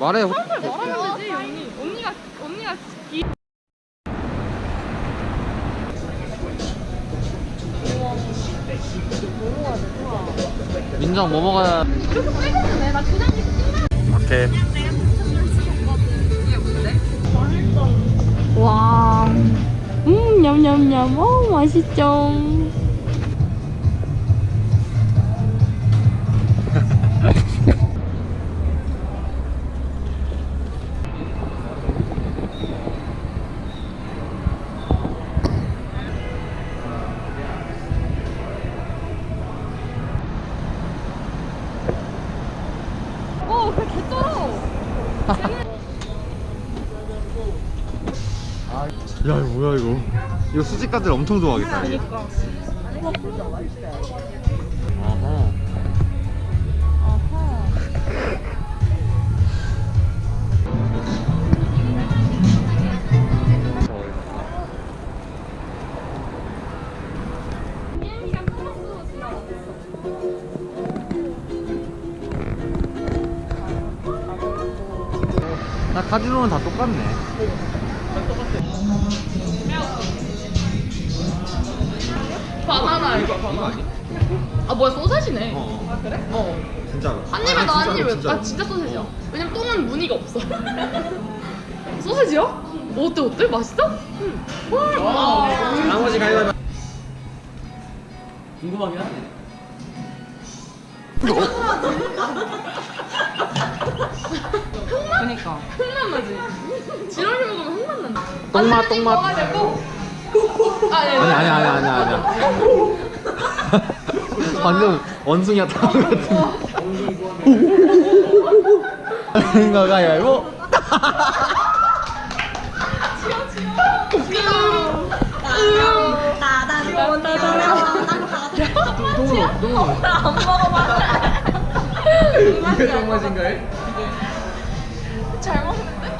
말해. 사람들 말하면 되지 언니. 언니가 언니가 기. 민정 뭐 먹어야? 이렇게 빼겠네. 나 그냥 오케이. 와. 음, 냠냠냠. 어, 맛있죠. 이거 뭐야 이거? 이거 수집가들 엄청 좋아하겠다. 이게. 아하. 나 카지노는 다 똑같네. 바나나 이거 바나나. 아 뭐야 소세지네. 어. 아 그래? 어. 진짜로. 한 입에 나 한 입에 아 진짜 소세지야. 왜냐면 똥은 무늬가 없어. 소세지야? 뭐 어때 어때? 맛있어? 응. 와. 나머지 가위바위보. 궁금하긴 하네. 그니까. 흙맛 나지. 지렁이 먹으면 흙맛 난다. 똥맛, 똥맛. 아, 네, 아니 아니 아니 아니 아니. 완전 원숭이야 다음 같은. 이거 가위바위보. 이게 정맛인가요? 잘 먹는데?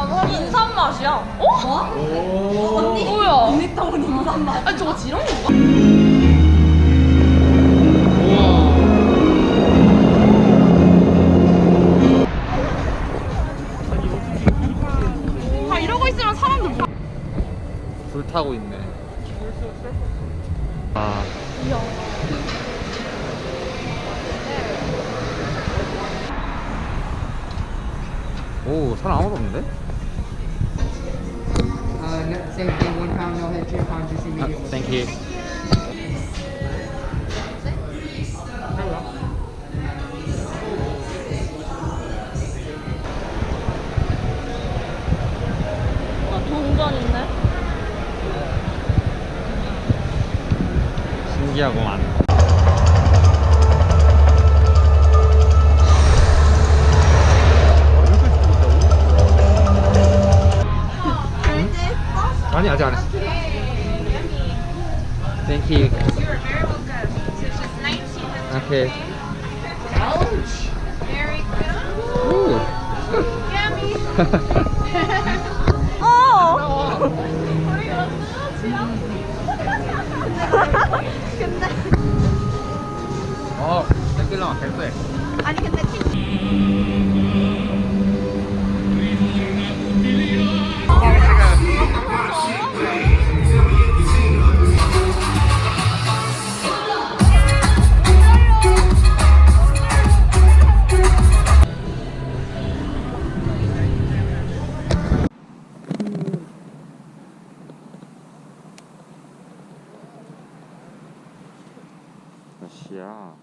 인삼 맛이야. 어? 오. 언니. 뭐야? 미니탕은 인삼 맛. 아니 저거 지렁이인가? 아 이러고 있으면 사람들 뭐? 불 타고 있네. 아. 오, 사람 아무도 없는데? Uh, 아. 아 동전 있네. 신기하구만. 아니 아직 안 했어. Thank you. Okay. Ooh. 어, 땡길랑 됐어. 몇시 야?